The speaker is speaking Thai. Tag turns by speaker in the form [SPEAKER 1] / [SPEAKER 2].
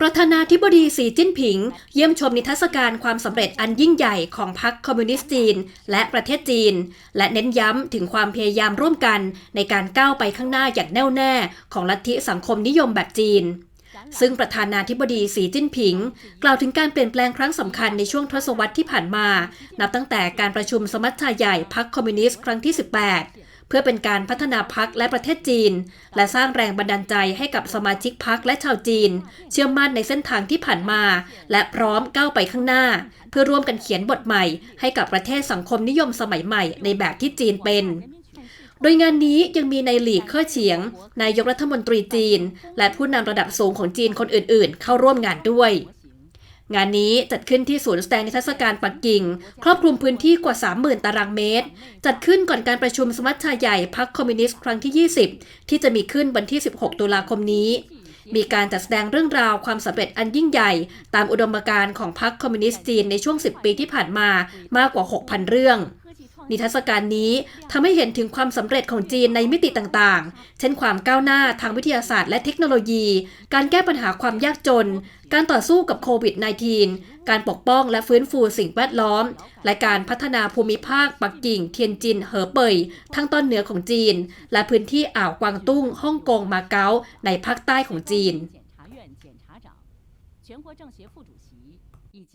[SPEAKER 1] ประธานาธิบดีสีจิ้นผิง เยี่ยมชมนิทรรศการความสำเร็จอันยิ่งใหญ่ของพรรคคอมมิวนิสต์จีน และประเทศจีน และเน้นย้ำถึงความพยายามร่วมกันในการก้าวไปข้างหน้าอย่างแน่วแน่ของลัทธิสังคมนิยมแบบจีน ซึ่งประธานาธิบดีสีจิ้นผิง กล่าวถึงการเปลี่ยนแปลงครั้งสำคัญในช่วงทศวรรษที่ผ่านมา นับตั้งแต่การประชุมสมัชชาใหญ่พรรคคอมมิวนิสต์ครั้งที่ 18 พื่อเป็นการพัฒนาพักและประเทศจีน และสร้างแรงบันดาลใจให้กับสมาชิกพักและชาวจีน เชื่อมั่นในเส้นทางที่ผ่านมา และพร้อมก้าวไปข้างหน้า เพื่อร่วมกันเขียนบทใหม่ ให้กับประเทศสังคมนิยมสมัยใหม่ในแบบที่จีนเป็นโดยงานนี้ยังมีในหลีเค่อเฉียง นายกรัฐมนตรีจีน และผู้นำระดับสูงของจีนคนอื่นๆ เข้าร่วมงานด้วย งานนี้จัดขึ้นที่ศูนย์แสดงนิทรรศการปักกิ่ง ครอบคลุมพื้นที่กว่า 30,000 ตารางเมตร จัดขึ้นก่อนการประชุมสมัชชาใหญ่พรรคคอมมิวนิสต์ครั้งที่ 20 ที่จะมีขึ้นวันที่ 16 ตุลาคมนี้ มีการจัดแสดงเรื่องราวความสำเร็จอันยิ่งใหญ่ ตามอุดมการณ์ของพรรคคอมมิวนิสต์จีนในช่วง 10 ปีที่ผ่านมามากกว่า 6,000 เรื่อง นิทรรศการนี้ทำให้เห็นถึงความสำเร็จของจีนในมิติต่างๆ เช่นความก้าวหน้าทางวิทยาศาสตร์และเทคโนโลยี การแก้ปัญหาความยากจน การต่อสู้กับโควิด -19 การปกป้องและฟื้นฟูสิ่งแวดล้อม และการพัฒนาภูมิภาคปักกิ่ง เทียนจิน เหอเป่ยทั้งตอนเหนือของจีน และพื้นที่อ่าวกวางตุ้ง ฮ่องกง มาเก๊า ในภาคใต้ของจีน